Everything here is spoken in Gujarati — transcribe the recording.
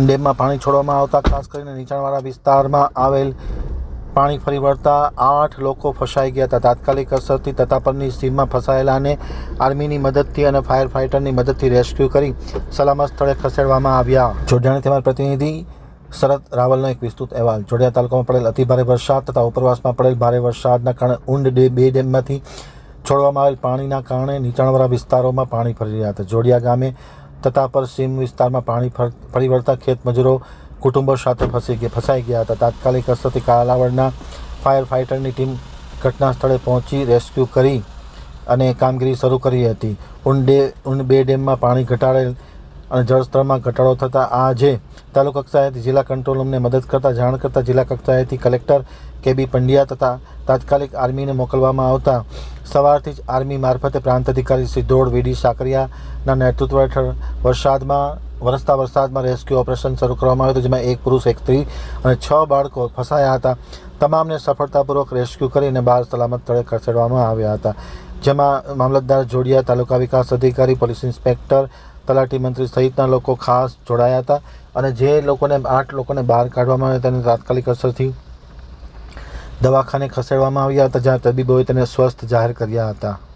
ડેમમાં પાણી છોડવામાં આવતા, ખાસ કરીને નીચાણવાળા વિસ્તારમાં આવેલ પાણી ફરી વળતા આઠ લોકો ફસાઈ ગયા હતા. તાત્કાલિક અસરથી તતાપરની સીમમાં ફસાયેલાને આર્મીની મદદથી અને ફાયર ફાઇટરની મદદથી રેસ્ક્યુ કરી સલામત સ્થળે ખસેડવામાં આવ્યા. જોડાણી તેમાં પ્રતિનિધિ શરદ રાવલનો એક વિસ્તૃત અહેવાલ. જોડિયા તાલુકામાં પડેલ અતિભારે વરસાદ તથા ઉપરવાસમાં પડેલ ભારે વરસાદના કારણે ઊંડ ડે બે ડેમમાંથી છોડવામાં આવેલ પાણીના કારણે નીચાણવાળા વિસ્તારોમાં પાણી ફરી રહ્યા હતા. જોડિયા ગામે તથા પર સીમ વિસ્તારમાં પાણી ફરી વળતા ખેતમજૂરો કુટુંબો સાથે ફસી ગયા, ફસાઈ ગયા હતા. તાત્કાલિક અસરથી કાલાવડના ફાયર ફાઇટરની ટીમ ઘટના સ્થળે પહોંચી રેસ્ક્યુ કરી અને કામગીરી શરૂ કરી હતી. ઊંડે ઊંડ બે ડેમમાં પાણી ઘટાડેલ અને જળસ્તરમાં ઘટાડો થતાં આજે તાલુકા કક્ષાએથી જિલ્લા કંટ્રોલ રૂમને મદદ કરતા, જાણ કરતા જિલ્લા કક્ષાએથી કલેક્ટર કે બી પંડ્યા તથા તાત્કાલિક આર્મીને મોકલવામાં આવતા સવારથી જ આર્મી મારફતે પ્રાંત અધિકારી સિદ્ધોડ વીડી સાકરિયાના નેતૃત્વ હેઠળ વરસાદમાં, વરસતા વરસાદમાં રેસ્ક્યુ ઓપરેશન શરૂ કરવામાં આવ્યું હતું, જેમાં એક પુરુષ, એક સ્ત્રી અને છ બાળકો ફસાયા હતા. તમામને સફળતાપૂર્વક રેસ્ક્યુ કરીને બહાર સલામત સ્થળે ખસેડવામાં આવ્યા હતા. જેમાં મામલતદાર જોડિયા, તાલુકા વિકાસ અધિકારી, પોલીસ ઇન્સ્પેક્ટર, તલાટી મંત્રી સહિતના લોકો ખાસ જોડાયા હતા અને જે લોકોને, આઠ લોકોને બહાર કાઢવામાં આવ્યા તેને તાત્કાલિક અસરથી દવાખાને ખસેડવામાં આવ્યા હતા જ્યાં તબીબોએ તેને સ્વસ્થ જાહેર કર્યા હતા.